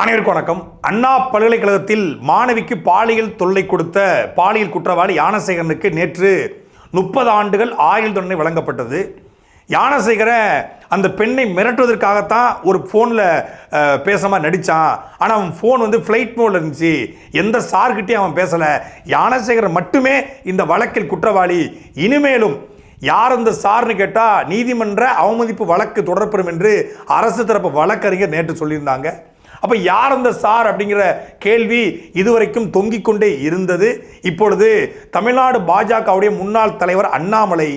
அனைவருக்கும் வணக்கம். அண்ணா பல்கலைக்கழகத்தில் மாணவிக்கு பாலியல் தொல்லை கொடுத்த பாலியல் குற்றவாளி யானசேகரனுக்கு நேற்று முப்பது ஆண்டுகள் ஆயுள் தண்டனை வழங்கப்பட்டது. யானசேகரை அந்த பெண்ணை மிரட்டுவதற்காகத்தான் ஒரு ஃபோனில் பேசாமல் நடித்தான் ஆனால் அவன் ஃபோன் வந்து ஃப்ளைட் மோடில் இருந்துச்சு. எந்த சார்கிட்டையும் அவன் பேசலை. யானசேகரன் மட்டுமே இந்த வழக்கில் குற்றவாளி. இனிமேலும் யார் அந்த சார்னு கேட்டால் நீதிமன்ற அவமதிப்பு வழக்கு தொடரப்படும் என்று அரசு தரப்பு வழக்கறிஞர் நேற்று சொல்லியிருந்தாங்க. அப்போ யார் அந்த சார் அப்படிங்கிற கேள்வி இதுவரைக்கும் தொங்கிக் கொண்டே இருந்தது. இப்பொழுது தமிழ்நாடு பாஜகவுடைய முன்னாள் தலைவர் அண்ணாமலை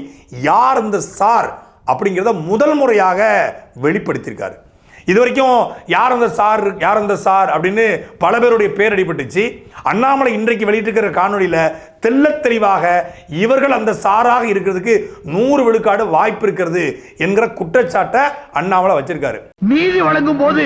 யார் அந்த சார் அப்படிங்கிறத முதல் முறையாக வெளிப்படுத்தியிருக்காரு. இது வரைக்கும் யார் அந்த சார் யார் அந்த சார் அப்படின்னு பல பேருடைய பேர் அடிபட்டுச்சு. அண்ணாமலை இன்றைக்கு வெளியிட்டிருக்கிற காணொலியில் தெள்ளத் தெளிவாக இவர்கள் அந்த சாராக இருக்கிறதுக்கு நூறு விழுக்காடு வாய்ப்பு இருக்கிறது என்கிற குற்றச்சாட்டை அண்ணாமலை வச்சிருக்காரு. நீதி வழங்கும் போது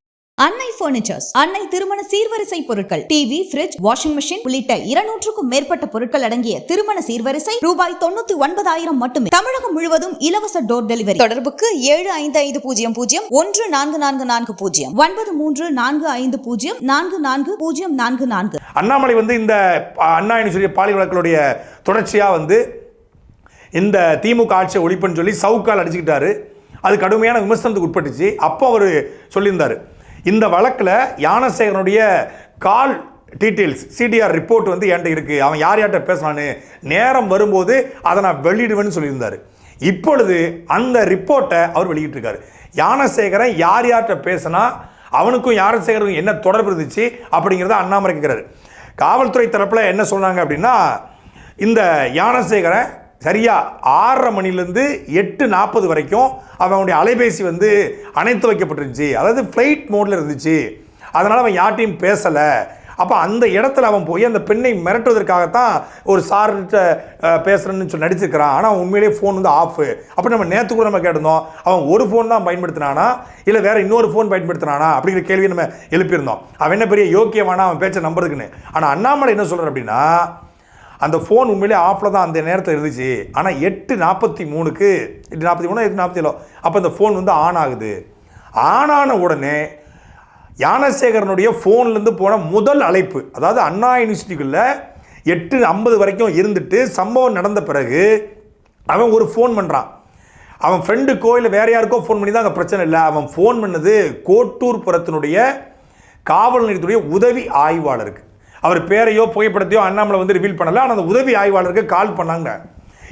அன்னை பர்னிச்சர்ஸ் அன்னை திருமண சீர்வரிசை பொருட்கள் டிவி பிரிட்ஜ் வாஷிங் மிஷின் உள்ளிட்ட இருநூற்றுக்கும் மேற்பட்ட பொருட்கள் அடங்கிய திருமண சீர்வரிசை ரூபாய் தொண்ணூத்தி ஒன்பதாயிரம் மட்டுமே. தமிழகம் முழுவதும் இலவச டோர் டெலிவரி தொடர்புக்கு ஏழு ஐந்து ஐந்து பூஜ்ஜியம் பூஜ்ஜியம் ஒன்று நான்கு நான்கு நான்கு பூஜ்ஜியம் ஒன்பது மூன்று நான்கு ஐந்து பூஜ்ஜியம் நான்கு நான்கு பூஜ்ஜியம் நான்கு நான்கு. அண்ணாமலை வந்து இந்த அண்ணா யூனிவர்சிட்டி பாலியல் வழக்குடைய தொடர்ச்சியாக வந்து இந்த திமுக ஆட்சியை ஒழிப்புன்னு சொல்லி சவுக்கால் அடிச்சுக்கிட்டாரு. அது கடுமையான விமர்சனத்துக்கு உட்பட்டுச்சு. அப்போ அவர் சொல்லியிருந்தார். இந்த வழக்கில் யானசேகரனுடைய கால் டீட்டெயில்ஸ் சிடிஆர் ரிப்போர்ட் வந்து என்கிட்ட இருக்குது அவன் யார் யார்கிட்ட பேசினான்னு நேரம் வரும்போது அதை நான் வெளியிடுவேன்னு சொல்லியிருந்தார். இப்பொழுது அந்த ரிப்போர்ட்டை அவர் வெளியிட்டிருக்காரு. யானசேகரன் யார் யார்கிட்ட பேசினா அவனுக்கும் யானசேகருக்கும் என்ன தொடர்பு இருந்துச்சு அப்படிங்கிறத அண்ணாமலை கேட்குறாரு. காவல்துறை தரப்பில் என்ன சொன்னாங்க அப்படின்னா இந்த யானசேகரன் சரியா? ஆறரை மணிலேருந்து எட்டு நாற்பது வரைக்கும் அவனுடைய அலைபேசி வந்து அணைத்து வைக்கப்பட்டிருந்துச்சு. அதாவது ஃப்ளைட் மோடில் இருந்துச்சு. அதனால் அவன் யார்ட்டையும் பேசலை. அப்போ அந்த இடத்துல அவன் போய் அந்த பெண்ணை மிரட்டுவதற்காகத்தான் ஒரு சார்கிட்ட பேசுகிறேன்னு சொல்லி நடிச்சிருக்கிறான். ஆனால் அவன் உண்மையிலேயே ஃபோன் வந்து ஆஃபு அப்போ நம்ம நேற்று கூட நம்ம கேட்டிருந்தோம் அவன் ஒரு ஃபோன் தான் பயன்படுத்தினானா? இல்லை வேறு இன்னொரு ஃபோன் பயன்படுத்தினானா? அப்படிங்கிற கேள்வியை நம்ம எழுப்பியிருந்தோம். அவன் என்ன பெரிய யோக்கியமானா அவன் பேச்சை நம்புறதுக்குன்னு. ஆனால் அண்ணாமலை என்ன சொல்கிறான் அப்படின்னா அந்த ஃபோன் உண்மையிலே ஆஃபில் தான் அந்த நேரத்தில் இருந்துச்சு. ஆனால் எட்டு நாற்பத்தி மூணுக்கு எட்டு நாற்பத்தி மூணு எட்டு நாற்பத்தி ஏழோ அப்போ அந்த ஃபோன் வந்து ஆன் ஆகுது. ஆன் ஆன உடனே யானசேகரனுடைய ஃபோன்லேருந்து போன முதல் அழைப்பு அதாவது அண்ணா யூனிவர்சிட்டிக்குள்ளே எட்டு ஐம்பது வரைக்கும் இருந்துட்டு சம்பவம் நடந்த பிறகு அவன் ஒரு ஃபோன் பண்ணுறான் அவன் ஃப்ரெண்டுக்கோ இல்லை வேறு யாருக்கோ ஃபோன் பண்ணி தான் அங்கே பிரச்சனை இல்லை. அவன் ஃபோன் பண்ணது கோட்டூர் புறத்தினுடைய காவல் நிலையத்துடைய உதவி ஆய்வாளருக்கு. அவர் பேரையோ புகைப்படத்தையோ அண்ணாமலை வந்து ரிவீல் பண்ணல. ஆனால் அந்த உதவி ஆய்வாளருக்கு கால் பண்ணாங்க.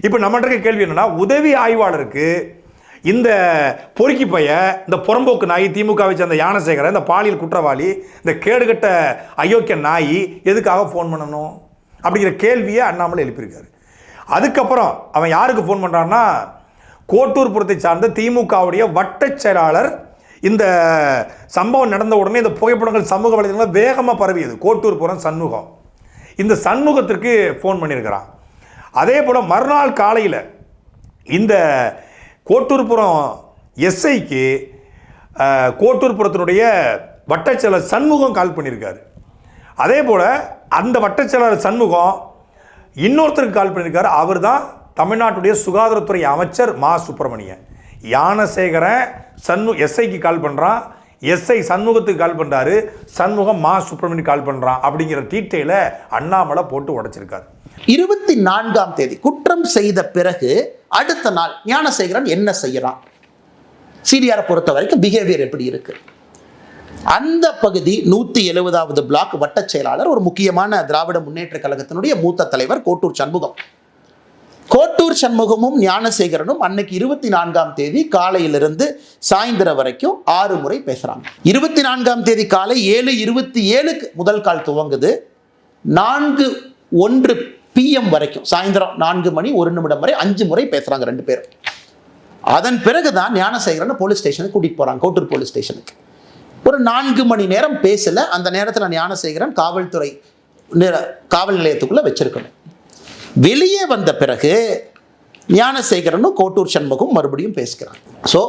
இப்போ நம்மகிட்ட இருக்க கேள்வி என்னென்னா உதவி ஆய்வாளருக்கு இந்த பொறுக்கி பைய இந்த புறம்போக்கு நாய் திமுகவை சேர்ந்த யானசேகரன் இந்த பாலியல் குற்றவாளி இந்த கேடுகட்ட அயோக்கிய நாய் எதுக்காக ஃபோன் பண்ணணும்? அப்படிங்கிற கேள்வியை அண்ணாமலை எழுப்பியிருக்காரு. அதுக்கப்புறம் அவன் யாருக்கு ஃபோன் பண்ணுறான்னா கோட்டூர்புரத்தை சார்ந்த திமுகவுடைய வட்டச் செயலாளர் இந்த சம்பவம் நடந்த உடனே இந்த புகைப்படங்கள் சமூக வலைதளங்களில் வேகமாக பரவியது. கோட்டூர்புரம் சண்முகம். இந்த சண்முகத்திற்கு ஃபோன் பண்ணியிருக்கிறான். அதே போல் மறுநாள் காலையில் இந்த கோட்டூர்புரம் எஸ்ஐக்கு கோட்டூர்புரத்தினுடைய வட்டச்செயலர் சண்முகம் கால் பண்ணியிருக்காரு. அதே போல் அந்த வட்டச்செயலர் சண்முகம் இன்னொருத்தருக்கு கால் பண்ணியிருக்காரு. அவர் தான் தமிழ்நாட்டுடைய சுகாதாரத்துறை அமைச்சர் மா. சுப்பிரமணியன். யானசேகரன் சண்மு எஸ்ஐக்கு கால் பண்ணுறான் எஸ்ஐ சண்முகத்துக்கு கால் பண்ணுறாரு சண்முகம் மா சுப்பிரமணியன் கால் பண்ணுறான் அப்படிங்கிற டீட்டெயிலை அண்ணாமலை போட்டு உடைச்சிருக்காரு. இருபத்தி நான்காம் தேதி குற்றம் செய்த பிறகு அடுத்த நாள் ஞானசேகரன் என்ன செய்யறான்? சிடிஆரை பொறுத்த வரைக்கும் பிஹேவியர் எப்படி இருக்கு? அந்த பகுதி நூத்தி எழுபதாவது பிளாக் வட்டச் செயலாளர் ஒரு முக்கியமான திராவிட முன்னேற்ற கழகத்தினுடைய மூத்த தலைவர் கோட்டூர் சண்முகம். கோட்டூர் சண்முகமும் ஞானசேகரனும் அன்னைக்கு இருபத்தி நான்காம் தேதி காலையிலிருந்து சாயந்தரம் வரைக்கும் ஆறு முறை பேசுறாங்க. இருபத்தி நான்காம் தேதி காலை ஏழு இருபத்தி ஏழுக்கு முதல் கால் துவங்குது. நான்கு ஒன்று பிஎம் வரைக்கும் சாயந்தரம் நான்கு மணி ஒரு நிமிடம் வரை அஞ்சு முறை பேசுறாங்க ரெண்டு பேரும். அதன் பிறகுதான் ஞானசேகரன் போலீஸ் ஸ்டேஷனுக்கு கூட்டிட்டு போறாங்க கோட்டூர் போலீஸ் ஸ்டேஷனுக்கு. ஒரு நான்கு மணி நேரம் பேசல அந்த நேரத்தில் ஞானசேகரன் காவல்துறை நிற- காவல் நிலையத்துக்குள்ள வச்சிருக்கணும். வெளியே வந்த பிறகு ஞானசேகரனும் கோட்டூர் சண்முகம் மறுபடியும் பேசுகிறாங்க ஸோ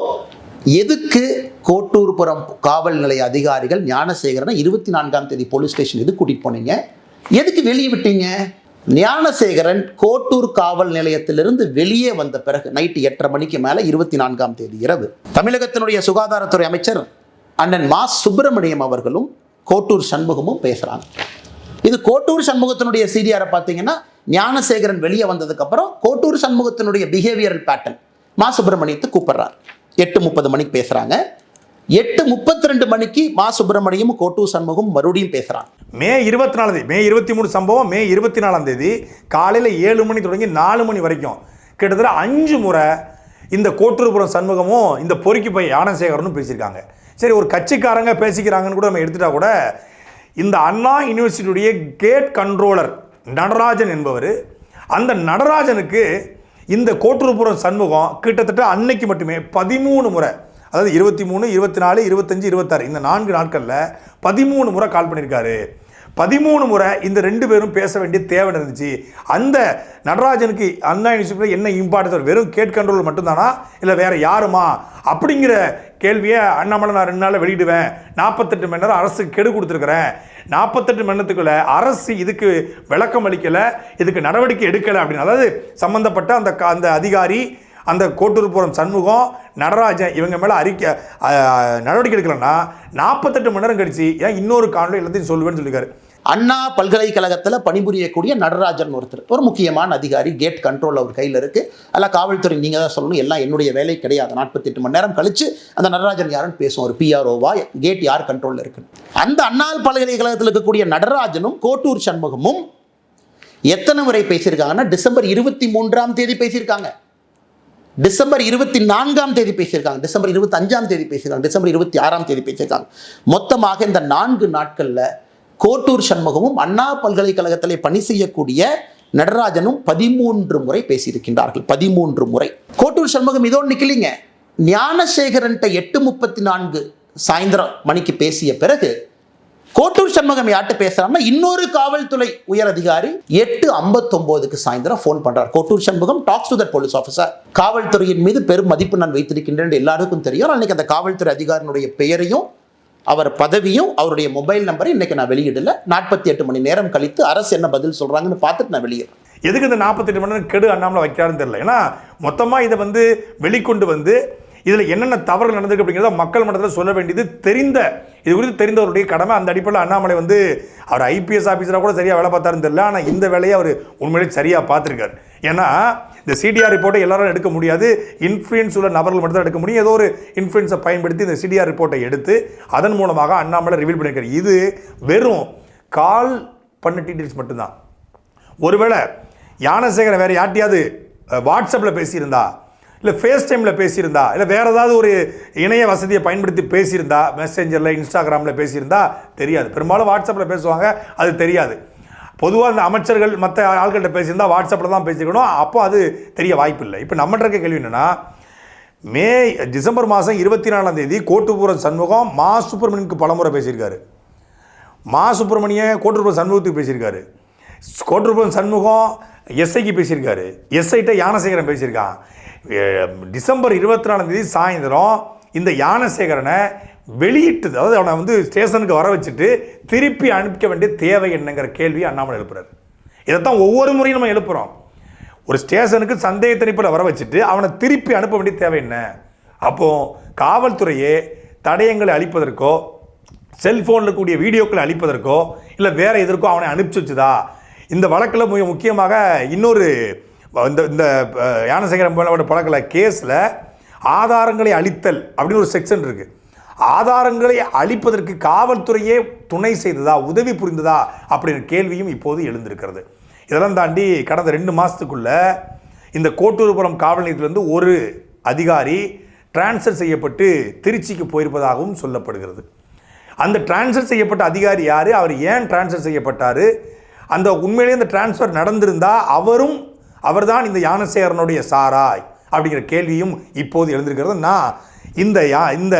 எதுக்கு கோட்டூர்புரம் காவல் நிலைய அதிகாரிகள் ஞானசேகரனை இருபத்தி நான்காம் தேதி போலீஸ் ஸ்டேஷன் எது கூட்டிகிட்டு போனீங்க? எதுக்கு வெளியே விட்டீங்க? ஞானசேகரன் கோட்டூர் காவல் நிலையத்திலிருந்து வெளியே வந்த பிறகு நைட்டு எட்டரை மணிக்கு மேலே இருபத்தி நான்காம் தேதி இரவு தமிழகத்தினுடைய சுகாதாரத்துறை அமைச்சர் அண்ணன் மா. சுப்பிரமணியம் அவர்களும் கோட்டூர் சண்முகமும் பேசுகிறாங்க இது கோட்டூர் சண்முகத்தினுடைய சீடியாரை பார்த்தீங்கன்னா ஞானசேகரன் வெளியே வந்ததுக்கப்புறம் கோட்டூர் சண்முகத்தினுடைய பிஹேவியரல் பேட்டர்ன் மா சுப்பிரமணியத்தை கூப்பிடுறார். எட்டு முப்பது மணிக்கு பேசுகிறாங்க எட்டு முப்பத்தி ரெண்டு மணிக்கு மா சுப்பிரமணியம் கோட்டூர் சண்முகம் மறுபடியும் பேசுகிறான் மே இருபத்தி நாலாம் தேதி மே இருபத்தி மூணு சம்பவம் மே இருபத்தி நாலாம் தேதி காலையில் ஏழு மணி தொடங்கி நாலு மணி வரைக்கும். கிட்டத்தட்ட அஞ்சு முறை இந்த கோட்டூர்புரம் சண்முகமும் இந்த பொறுக்கி பை யானசேகரனும் பேசியிருக்காங்க. சரி ஒரு கட்சிக்காரங்க பேசிக்கிறாங்கன்னு கூட நம்ம எடுத்துட்டா கூட இந்த அண்ணா யூனிவர்சிட்டியுடைய கேட் கண்ட்ரோலர் நடராஜன் என்பவர் அந்த நடராஜனுக்கு இந்த கோட்டூர்புரம் சண்முகம் கிட்டத்தட்ட அன்னைக்கு மட்டுமே பதிமூணு முறை அதாவது இருபத்தி மூணு இருபத்தி நாலு இருபத்தஞ்சு இருபத்தாறு இந்த நான்கு நாட்களில் பதிமூணு முறை கால் பண்ணியிருக்காரு. பதிமூணு முறை இந்த ரெண்டு பேரும் பேச வேண்டிய தேவை இருந்துச்சு. அந்த நடராஜனுக்கு அண்ணா யூனிவர்சிட்டியில் என்ன இம்பார்ட்டன்ஸ் வெறும் கேட் கண்ட்ரோல் மட்டும்தானா? இல்லை வேற யாருமா? அப்படிங்கிற கேள்வியை அண்ணாமலை நான் ரெண்டு நாளில் வெளியிடுவேன். நாற்பத்தெட்டு மணி நேரம் அரசுக்கு கெடு கொடுத்துருக்குறேன். நாற்பத்தெட்டு மணி நேரத்துக்குள்ள அரசு இதுக்கு விளக்கம் அளிக்கலை இதுக்கு நடவடிக்கை எடுக்கலை அப்படின்னு. அதாவது சம்மந்தப்பட்ட அந்த அந்த அதிகாரி அந்த கோட்டூர்புரம் சண்முகம் நடராஜன் இவங்க மேலே அறிக்கை நடவடிக்கை எடுக்கலைன்னா நாற்பத்தெட்டு மணி நேரம் கழிச்சு ஏன் இன்னொரு காணொலி எல்லாத்தையும் சொல்லுவேன்னு சொல்லியிருக்காரு. அண்ணா பல்கலைக்கழகத்தில் பணிபுரியக்கூடிய நடராஜன் ஒருத்தர். ஒரு முக்கியமான அதிகாரி கேட் கண்ட்ரோல் அவர் கையில் இருக்குது அதில் காவல்துறை நீங்கள் தான் சொல்லணும் எல்லாம் என்னுடைய வேலை கிடையாது. நாற்பத்தெட்டு மணி நேரம் கழிச்சு அந்த நடராஜன் யாருன்னு பேசுவோம். ஒரு பிஆர்ஓவா கேட் யார் கண்ட்ரோலில் இருக்கு அந்த அண்ணா பல்கலைக்கழகத்தில் இருக்கக்கூடிய நடராஜனும் கோட்டூர் சண்முகமும் எத்தனை முறை பேசியிருக்காங்கன்னா டிசம்பர் இருபத்தி மூன்றாம் தேதி பேசியிருக்காங்க. டிசம்பர் இருபத்தி நான்காம் தேதி பேசியிருக்காங்க. டிசம்பர் இருபத்தி அஞ்சாம் தேதி பேசியிருக்காங்க. டிசம்பர் இருபத்தி ஆறாம் தேதி பேசியிருக்காங்க. மொத்தமாக இந்த நான்கு நாட்களில் கோட்டூர் சண்முகமும் அண்ணா பல்கலைக்கழகத்திலே பணி செய்யக்கூடிய நடராஜனும் பதிமூன்று முறை பேசியிருக்கின்றார்கள். பதிமூன்று முறை. கோட்டூர் சண்முகம் இதோடு நிக்கலிங்க. ஞானசேகரன்ட்ட எட்டு முப்பத்தி நான்கு சாயந்தரம் மணிக்கு பேசிய பிறகு கோட்டூர் சண்முகம் யார்கிட்ட பேசுறாருன்னா இன்னொரு காவல்துறை உயர் அதிகாரி எட்டு ஐம்பத்தொம்போதுக்கு சாயந்தரம் ஃபோன் பண்றார். Kottur Shanmugam talks to that police officer காவல்துறையின் மீது பெரும் மதிப்பு நான் வைத்திருக்கின்றேன் எல்லாருக்கும் தெரியும். அன்னைக்கு அந்த காவல்துறை அதிகாரினுடைய பெயரையும் அவர் பதவியும் அவருடைய மொபைல் நம்பரை இன்னைக்கு நான் வெளியிடல. நாற்பத்தி எட்டு மணி நேரம் கழித்து அரசு என்ன பதில் சொல்றாங்கன்னு பார்த்துட்டு நான் வெளியிடுறேன் எதுக்கு இந்த நாற்பத்தெட்டு மணி நேரம் கெடு அண்ணாமலை வைக்கிறாருன்னு தெரியல. ஏன்னா மொத்தமாக இதை வந்து வெளிக்கொண்டு வந்து இதில் என்னென்ன தவறுகள் நடந்திருக்கு அப்படிங்கிறத மக்கள் மன்றத்தில் சொல்ல வேண்டியது தெரிந்த இது குறித்து தெரிந்தவருடைய கடமை அந்த அடிப்படையில் அண்ணாமலை வந்து அவர் ஐபிஎஸ் ஆஃபீஸராக கூட சரியாக வேலை பார்த்தாருன்னு தெரியல. ஆனால் இந்த வேலையை அவர் உண்மையிலே சரியாக பார்த்துருக்காரு. ஏன்னா இந்த சிடிஆர் ரிப்போர்ட்டை எல்லாரும் எடுக்க முடியாது. இன்ஃப்ளூயன்ஸ் உள்ள நபர்கள் மட்டும் தான் எடுக்க முடியும். ஏதோ ஒரு இன்ஃப்ளூயன்ஸை பயன்படுத்தி இந்த சிடிஆர் ரிப்போர்ட்டை எடுத்து அதன் மூலமாக அண்ணாமலை ரிவீல் பண்ணியிருக்காரு. இது வெறும் கால் பண்ண டீட்டெயில்ஸ் மட்டும்தான். ஒருவேளை யானசேகரை வேறு யார்ட்டையாவது வாட்ஸ்அப்பில் பேசியிருந்தா இல்லை ஃபேஸ் டைமில் பேசியிருந்தா இல்லை வேற ஏதாவது ஒரு இணைய வசதியை பயன்படுத்தி பேசியிருந்தா மெசேஞ்சரில் இன்ஸ்டாகிராமில் பேசியிருந்தா தெரியாது. பெரும்பாலும் வாட்ஸ்அப்பில் பேசுவாங்க அது தெரியாது. பொதுவாக இந்த அமைச்சர்கள் மற்ற ஆள்கிட்ட பேசியிருந்தா வாட்ஸ்அப்பில் தான் பேசிக்கணும் அப்போ அது தெரிய வாய்ப்பில்லை. இப்போ நம்மகிட்ட இருக்க கேள்வி என்னென்னா மே டிசம்பர் மாதம் இருபத்தி நாலாம் தேதி கோட்டுப்புறம் சண்முகம் மா சுப்பிரமணியனுக்கு பலமுறை பேசியிருக்காரு. மா சுப்பிரமணிய கோட்டூர்புரம் சண்முகத்துக்கு பேசியிருக்காரு. கோட்டூர்புரம் சண்முகம் எஸ்ஐக்கு பேசியிருக்காரு. எஸ்ஐட்ட யானசேகரன் பேசியிருக்கான். டிசம்பர் இருபத்தி நாலாம் தேதி சாயந்தரம் இந்த யானசேகரனை வெளியிட்டது. அதாவது அவனை வந்து ஸ்டேஷனுக்கு வர வச்சுட்டு திருப்பி அனுப்பிக்க வேண்டிய தேவை என்னங்கிற கேள்வி அண்ணாமலை எழுப்புறாரு. இதைத்தான் ஒவ்வொரு முறையும் நம்ம எழுப்புகிறோம் ஒரு ஸ்டேஷனுக்கு சந்தேக தணிப்பில் வர வச்சுட்டு அவனை திருப்பி அனுப்ப வேண்டிய தேவை என்ன? அப்போது காவல்துறையே தடயங்களை அளிப்பதற்கோ செல்ஃபோனில் இருக்கக்கூடிய வீடியோக்களை அளிப்பதற்கோ இல்லை வேறு எதற்கோ அவனை அனுப்பிச்சு வச்சுதா? இந்த வழக்கில் மிக முக்கியமாக இன்னொரு இந்த இந்த அஹ், யானசேகரன் போல கேஸில் ஆதாரங்களை அளித்தல் அப்படின்னு ஒரு செக்ஷன் இருக்கு. ஆதாரங்களை அளிப்பதற்கு காவல்துறையே துணை செய்ததா உதவி புரிந்ததா அப்படின்ற கேள்வியும் இப்போது எழுந்திருக்கிறது. இதெல்லாம் தாண்டி கடந்த ரெண்டு மாதத்துக்குள்ள இந்த கோட்டூர்புரம் காவல் நிலையத்திலிருந்து ஒரு அதிகாரி டிரான்ஸ்ஃபர் செய்யப்பட்டு திருச்சிக்கு போயிருப்பதாகவும் சொல்லப்படுகிறது. அந்த டிரான்ஸ்ஃபர் செய்யப்பட்ட அதிகாரி யார்? அவர் ஏன் டிரான்ஸ்ஃபர் செய்யப்பட்டார்? அந்த உண்மையிலேயே அந்த டிரான்ஸ்ஃபர் நடந்திருந்தால் அவரும் அவர்தான் இந்த யானசேகரனுடைய சாராய் அப்படிங்கிற கேள்வியும் இப்போது எழுந்திருக்கிறது. நான் இந்த யா இந்த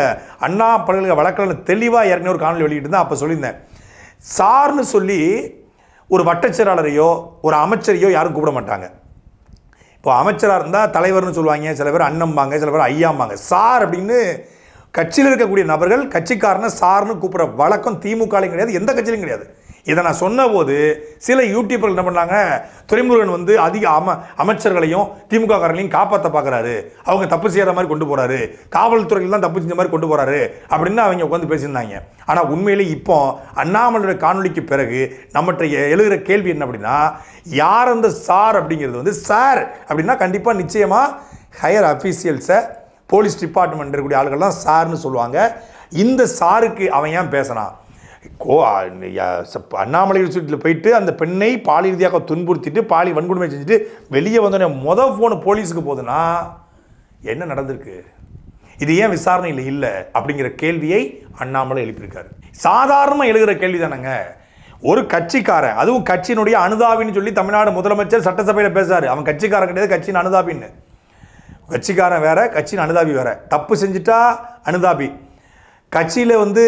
அண்ணா பல்கலை வழக்கில் தெளிவாக ஏற்கனவே ஒரு காணொலி வெளியிட்டு அப்போ சொல்லியிருந்தேன். சார்னு சொல்லி ஒரு வட்டச்செயலாளரையோ ஒரு அமைச்சரையோ யாரும் கூப்பிட மாட்டாங்க. இப்போ அமைச்சராக இருந்தால் தலைவர்னு சொல்லுவாங்க. சில பேர் அண்ணம்பாங்க சில பேர் ஐயாம்பாங்க. சார் அப்படின்னு கட்சியில் இருக்கக்கூடிய நபர்கள் கட்சிக்காரனை சார்னு கூப்பிட்ற வழக்கம் திமுகலையும் கிடையாது எந்த கட்சியிலும் கிடையாது. இதை நான் சொன்னபோது சில யூடியூபர்கள் என்ன பண்ணாங்க? துரைமுருகன் வந்து அதிக அம அமைச்சர்களையும் திமுககாரர்களையும் காப்பாற்ற பார்க்குறாரு அவங்க தப்பு செய்கிற மாதிரி கொண்டு போகிறாரு காவல்துறையில் தான் தப்பு செஞ்ச மாதிரி கொண்டு போகிறாரு அப்படின்னு அவங்க உட்காந்து பேசியிருந்தாங்க. ஆனால் உண்மையிலே இப்போ அண்ணாமலையோட காணொலிக்கு பிறகு நம்மகிட்ட எழுகிற கேள்வி என்ன அப்படின்னா யார் அந்த சார் அப்படிங்கிறது வந்து சார் அப்படின்னா கண்டிப்பாக நிச்சயமாக ஹையர் அஃபீஷியல்ஸை போலீஸ் டிபார்ட்மெண்ட் இருக்கக்கூடிய ஆளுகள்லாம் சார்னு சொல்லுவாங்க. இந்த சாருக்கு அவன் ஏன் பேசினான் கோ அண்ணாமலை யூனிவர்சிட்டியில் போயிட்டு அந்த பெண்ணை பாலியல் ரீதியாக துன்புறுத்திட்டு பாலி வன்கொடுமை செஞ்சுட்டு வெளியே வந்தோடனே மொதல் ஃபோனு போலீஸுக்கு போகுதுன்னா என்ன நடந்திருக்கு? இது ஏன் விசாரணையில் இல்லை? அப்படிங்கிற கேள்வியை அண்ணாமலை எழுப்பியிருக்காரு. சாதாரணமாக எழுகிற கேள்வி தானேங்க ஒரு கட்சிக்காரன் அதுவும் கட்சியினுடைய அனுதாபின்னு சொல்லி தமிழ்நாடு முதலமைச்சர் சட்டசபையில் பேசுறாரு. அவன் கட்சிக்காரன் கிடையாது கட்சியின் அனுதாபின்னு. கட்சிக்காரன் வேற கட்சியின் அனுதாபி வேற. தப்பு செஞ்சுட்டா அனுதாபி. கட்சியில் வந்து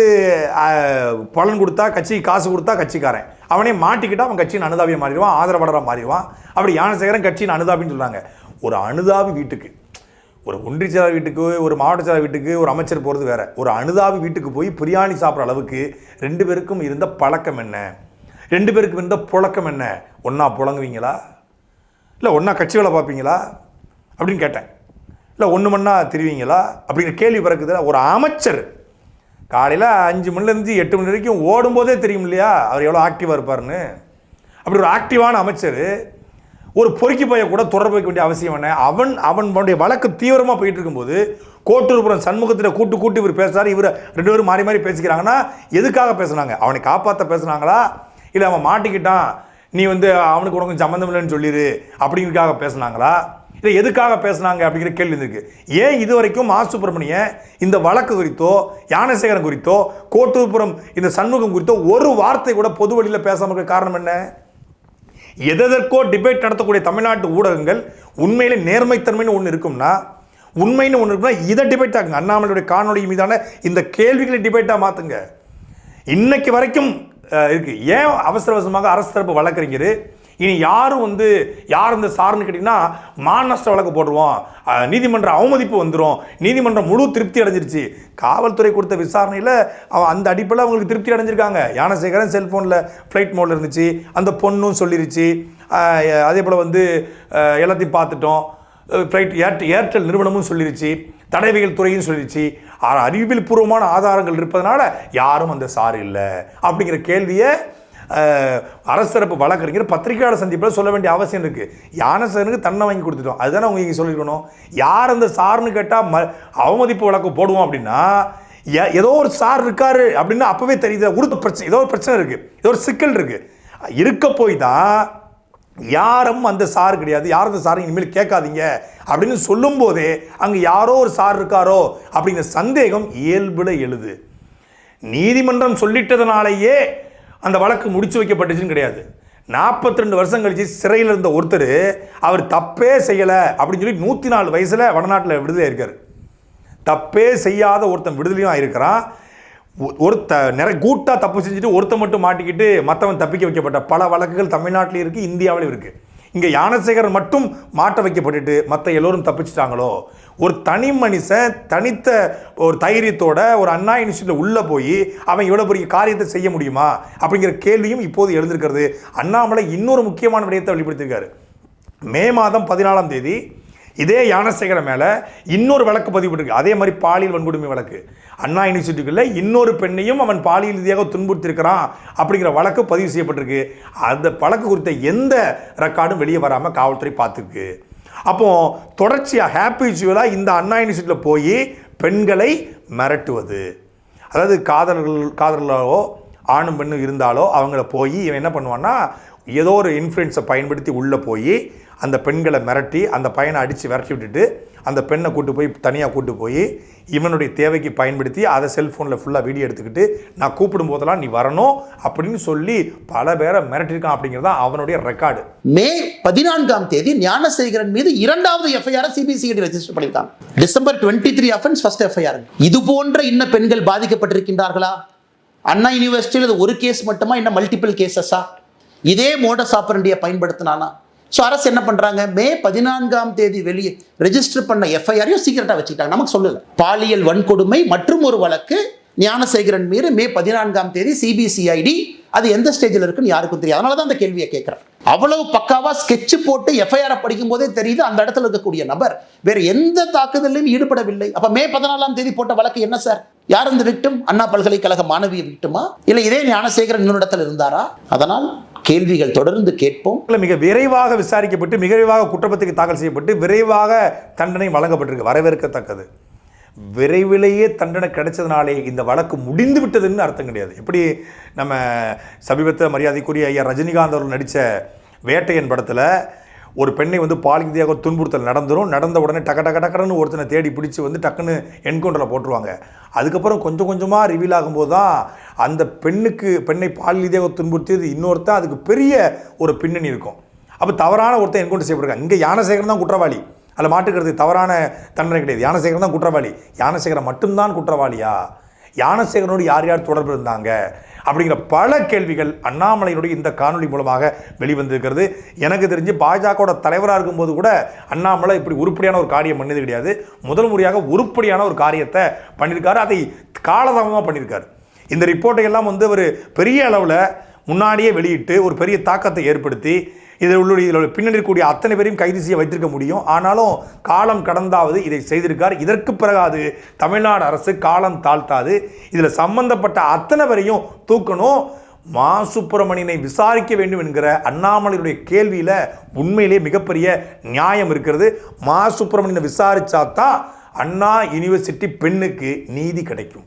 பலன் கொடுத்தா கட்சி காசு கொடுத்தா கட்சிக்காரன். அவனே மாட்டிக்கிட்டா அவன் கட்சியின் அனுதாபியை மாறிடுவான் ஆதரவாளராக மாறிடுவான். அப்படி யானசேகரன் கட்சியின் அனுதாபின்னு சொல்கிறாங்க ஒரு அனுதாபி வீட்டுக்கு ஒரு ஒன்றிய செயலாளர் வீட்டுக்கு ஒரு மாவட்ட செயலாளர் வீட்டுக்கு ஒரு அமைச்சர் போகிறது வேற. ஒரு அனுதாபி வீட்டுக்கு போய் பிரியாணி சாப்பிட்ற அளவுக்கு ரெண்டு பேருக்கும் இருந்த பழக்கம் என்ன? ரெண்டு பேருக்கும் இருந்த புழக்கம் என்ன? ஒன்றா புழங்குவீங்களா? இல்லை ஒன்றா கட்சி வேலை பார்ப்பீங்களா? அப்படின்னு கேட்டேன். இல்லை ஒன்று மண்ணா தெரிவிங்களா? அப்படிங்கிற கேள்வி பிறக்குது ஒரு அமைச்சர் காலையில் அஞ்சு மணிலேருந்து எட்டு மணி வரைக்கும் ஓடும்போதே தெரியும் இல்லையா? அவர் எவ்வளோ ஆக்டிவாக இருப்பார்னு அப்படி ஒரு ஆக்டிவான அமைச்சர் ஒரு பொறுக்கி பைய கூட தொடர்பு வைக்க வேண்டிய அவசியம் என்ன? அவன் அவனுடைய வழக்கு தீவிரமாக போயிட்டு இருக்கும்போது கோட்டூர்புரம் சண்முகத்தில் கூட்டு கூட்டு இவர் பேசுகிறார் இவர் ரெண்டு பேரும் மாறி மாறி பேசிக்கிறாங்கன்னா எதுக்காக பேசுனாங்க? அவனை காப்பாற்ற பேசுனாங்களா? இல்லை அவன் மாட்டிக்கிட்டான் நீ வந்து அவனுக்கு உனக்கு சம்மந்தம் இல்லைன்னு சொல்லிடு அப்படிங்கிறதுக்காக பேசுனாங்களா? இல்லை எதுக்காக பேசுனாங்க அப்படிங்கிற கேள்வி இருக்கு ஏன் இது வரைக்கும் மா சுப்பிரமணியன் இந்த வழக்கு குறித்தோ யானசேகரன் குறித்தோ கோட்டூர்புரம் இந்த சண்முகம் குறித்தோ ஒரு வார்த்தை கூட பொது வழியில் பேசாமல் இருக்க காரணம் என்ன? எதற்கோ டிபேட் நடத்தக்கூடிய தமிழ்நாட்டு ஊடகங்கள் உண்மையிலே நேர்மைத்தன்மைன்னு ஒன்று இருக்கும்னா உண்மைன்னு ஒன்று இருக்கும்னா இதை டிபேட் ஆகுங்க அண்ணாமலையுடைய காணொலி மீதான இந்த கேள்விகளை டிபேட்டாக மாற்றுங்க இன்னைக்கு வரைக்கும் இருக்கு. ஏன் அவசர அவசரமாக அரசு தரப்பு வழக்கறிஞர் இனி யாரும் வந்து யார் இந்த சார்னு கேட்டிங்கன்னா மாநஷ்ட வழக்கு போடுவோம் நீதிமன்ற அவமதிப்பு வந்துடும் நீதிமன்றம் முழு திருப்தி அடைஞ்சிருச்சு. காவல்துறை கொடுத்த விசாரணையில் அவன் அந்த அடிப்படையில் அவங்களுக்கு திருப்தி அடைஞ்சிருக்காங்க. யானசேகரன் செல்ஃபோனில் ஃப்ளைட் மோடில் இருந்துச்சு. அந்த பொண்ணும் சொல்லிருச்சு. அதே போல் வந்து எல்லாத்தையும் பார்த்துட்டோம். ஃப்ளைட் ஏர்ட் ஏர்டெல் நிறுவனமும் சொல்லிருச்சு. தடவைகள் துறையும் சொல்லிருச்சு. ஆ- அறிவியல் பூர்வமான ஆதாரங்கள் இருப்பதனால யாரும் அந்த சார் இல்லை. அப்படிங்கிற கேள்வியை அரசரப்பு வழக்கறிஞர் பத்திரிகையாளர் சந்திப்பில் சொல்ல வேண்டிய அவசியம் இருக்குது யானசனுக்கு தன்னை வாங்கி கொடுத்துட்டோம். அதுதானே அவங்க இங்கே சொல்லிருக்கணும். யார் அந்த சார்னு கேட்டால் ம அவமதிப்பு வழக்கு போடுவோம் அப்படின்னா ஏ- ஏதோ ஒரு சார் இருக்காரு அப்படின்னு அப்போவே தெரியுது. உருத்த பிரச்சனை ஏதோ ஒரு பிரச்சனை இருக்குது ஏதோ ஒரு சிக்கல் இருக்குது இருக்க போய் தான் யாரும் அந்த சார் கிடையாது. யார் அந்த சார் இனிமேல் கேட்காதீங்க அப்படின்னு சொல்லும்போதே அங்கே யாரோ ஒரு சார் இருக்காரோ அப்படிங்கிற சந்தேகம் இயல்பில் எழுது. நீதிமன்றம் சொல்லிட்டதுனாலேயே அந்த வழக்கு முடிச்சு வைக்கப்பட்டுச்சுன்னு கிடையாது. 42 ரெண்டு வருஷம் கழிச்சு சிறையில் இருந்த ஒருத்தர் அவர் தப்பே செய்யலை அப்படின்னு சொல்லி நூற்றி நாலு வயசில் வடநாட்டில் விடுதலை இருக்கார். தப்பே செய்யாத ஒருத்தன் விடுதலையும் ஆயிருக்கிறான். ஒருத்த நிறைய கூட்டாக தப்பு செஞ்சுட்டு ஒருத்தன் மட்டும் மாட்டிக்கிட்டு மற்றவன் தப்பிக்க வைக்கப்பட்ட பல வழக்குகள் தமிழ்நாட்டிலையும் இருக்குது இந்தியாவிலையும் இருக்குது இங்கே யானசேகர் மட்டும் மாட்ட வைக்கப்பட்டுட்டு மற்ற எல்லோரும் தப்பிச்சிட்டாங்களோ? ஒரு தனி மனுஷன் தனித்த ஒரு தைரியத்தோட ஒரு அண்ணா யூனிவர்சிட்டியில் உள்ளே போய் அவன் இவ்வளோ பெரிய காரியத்தை செய்ய முடியுமா? அப்படிங்கிற கேள்வியும் இப்போது எழுந்திருக்கிறது. அண்ணாமலை இன்னொரு முக்கியமான விடயத்தை வெளிப்படுத்தியிருக்காரு. மே மாதம் பதினாலாம் தேதி இதே யானசேகர மேலே இன்னொரு வழக்கு பதிவுபட்டிருக்கு அதே மாதிரி பாலியல் வன்கொடுமை வழக்கு. அண்ணா யூனிவர்சிட்டிக்குள்ள இன்னொரு பெண்ணையும் அவன் பாலியல் ரீதியாக துன்புறுத்திருக்கிறான் அப்படிங்கிற வழக்கு பதிவு செய்யப்பட்டிருக்கு. அந்த வழக்கு குறித்த எந்த ரெக்கார்டும் வெளியே வராமல் காவல்துறை பார்த்துருக்கு. அப்போ தொடர்ச்சியாக ஹாப்பி ஜுவலாக இந்த அண்ணா யூனிவர்சிட்டியில் போய் பெண்களை மிரட்டுவது. அதாவது காதலர்கள் காதலர்களோ ஆணும் பெண்ணும் இருந்தாலோ அவங்கள போய் இவன் என்ன பண்ணுவான்னா ஏதோ ஒரு இன்ஃப்ளூயன்ஸை பயன்படுத்தி உள்ளே போய் அந்த பெண்களை மிரட்டி அந்த பையனை அடித்து விரட்டி விட்டுட்டு அந்த பெண்ணை கூட்டு போய் தனியாக கூட்டு போய் இவனுடைய தேவைக்கு பயன்படுத்தி அதை செல்ஃபோனில் ஃபுல்லாக வீடியோ எடுத்துக்கிட்டு நான் கூப்பிடும் போதெல்லாம் நீ வரணும் அப்படின்னு சொல்லி பல பேரை மிரட்டியிருக்கான் அப்படிங்கிறது தான் அவனுடைய ரெக்கார்டு மே பதினான்காம் தேதி ஞானசேகரன் மீது இரண்டாவது எஃப்ஐஆர் சிபிசிஐடி ரெஜிஸ்டர் பண்ணியிருக்காங்க December twenty three offence first FIR இது போன்ற இன்ன பெண்கள் பாதிக்கப்பட்டிருக்கின்றார்களா? அண்ணா யூனிவர்சிட்டியில் இது ஒரு கேஸ் மட்டுமா? இன்னும் மல்டிபிள் கேசஸா இதே மோட ஆப்பரண்டியை பயன்படுத்தினானா? ஸோ அரசு என்ன பண்ணுறாங்க மே பதினான்காம் தேதி வெளியே ரெஜிஸ்டர் பண்ண எஃப்ஐஆரையும் சீக்கிரட்டாக வச்சுக்கிட்டாங்க. நமக்கு சொல்லலை. பாலியல் வன்கொடுமை மற்றும் ஒரு வழக்கு ஞானசேகரன் மீது மே பதினான்காம் தேதி சிபிசிஐடி அது எந்த ஸ்டேஜில் இருக்குன்னு யாருக்கும் தெரியும் அதனால தான் அந்த கேள்வியை கேட்குறேன். அவ்வளவு பக்காவாக ஸ்கெட்ச் போட்டு எஃப்ஐஆரை படிக்கும் போதே தெரியுது அந்த இடத்துல இருக்கக்கூடிய நபர் வேற எந்த தாக்குதலிலும் ஈடுபடவில்லை. அப்போ மே பதினாலாம் தேதி போட்ட வழக்கு என்ன சார் யார் இந்த விட்டும் அண்ணா பல்கலைக்கழக மாணவியை விட்டுமா? இல்லை இதே ஞானசேகரன் இன்னொரு இடத்துல இருந்தாரா? அதனால் கேள்விகள் தொடர்ந்து கேட்போம். மிக விரைவாக விசாரிக்கப்பட்டு மிக விரைவாக குற்றப்பத்திரிகை தாக்கல் செய்யப்பட்டு விரைவாக தண்டனை வழங்கப்பட்டிருக்கு வரவேற்கத்தக்கது. விரைவிலேயே தண்டனை கிடைச்சதுனாலே இந்த வழக்கு முடிந்து விட்டதுன்னு அர்த்தம் கிடையாது. எப்படி நம்ம சமீபத்தில் மரியாதைக்குரிய ஐயா ரஜினிகாந்த் அவர்கள் நடித்த வேட்டையன் படத்தில் ஒரு பெண்ணை வந்து பாலிந்தியாக துன்புறுத்தல் நடந்துடும் நடந்த உடனே டக்க டக்க டக்கடன்னு ஒருத்தனை தேடி பிடிச்சி வந்து டக்குன்னு என்கவுண்டரில் போட்டுருவாங்க. அதுக்கப்புறம் கொஞ்சம் கொஞ்சமாக ரிவீல் ஆகும்போது தான் அந்த பெண்ணுக்கு பெண்ணை பாலிந்தியாக துன்புறுத்தியது இன்னொருத்தன் அதுக்கு பெரிய ஒரு பின்னணி இருக்கும். அப்போ தவறான ஒருத்தன் என்கொண்டு செய்யப்படுறாங்க இங்கே யானசேகரன் தான் குற்றவாளி. அதில் மாட்டுக்கிறது தவறான தண்டனை கிடையாது. யானசேகரன் தான் குற்றவாளி. யானசேகரன் மட்டும்தான் குற்றவாளியா? யானசேகரனோடு யார் யார் தொடர்பு இருந்தாங்க? அப்படிங்கிற பல கேள்விகள் அண்ணாமலையினுடைய இந்த காணொலி மூலமாக வெளிவந்திருக்கிறது. எனக்கு தெரிஞ்சு பாஜகவோட தலைவராக இருக்கும்போது கூட அண்ணாமலை இப்படி உருப்படியான ஒரு காரியம் பண்ணது கிடையாது. முதல் முறையாக உருப்படியான ஒரு காரியத்தை பண்ணியிருக்காரு. அதை காலதாமமாக பண்ணியிருக்காரு. இந்த ரிப்போர்ட்டை எல்லாம் வந்து ஒரு பெரிய அளவில் முன்னாடியே வெளியிட்டு ஒரு பெரிய தாக்கத்தை ஏற்படுத்தி இதில் உள்ள இதில் உள்ள இருக்கக்கூடிய அத்தனை பேரையும் கைது செய்ய வைத்திருக்க முடியும். ஆனாலும் காலம் கடந்தாவது இதை செய்திருக்கார். இதற்கு பிறகாது தமிழ்நாடு அரசு காலம் தாழ்த்தாது. இதில் சம்பந்தப்பட்ட அத்தனை பேரையும் தூக்கணும். மா. சுப்பிரமணியனை விசாரிக்க வேண்டும் என்கிற அண்ணாமலையுடைய கேள்வியில் உண்மையிலே மிகப்பெரிய நியாயம் இருக்கிறது. மா. சுப்பிரமணியனை விசாரிச்சாதான் அண்ணா யூனிவர்சிட்டி பெண்ணுக்கு நீதி கிடைக்கும்.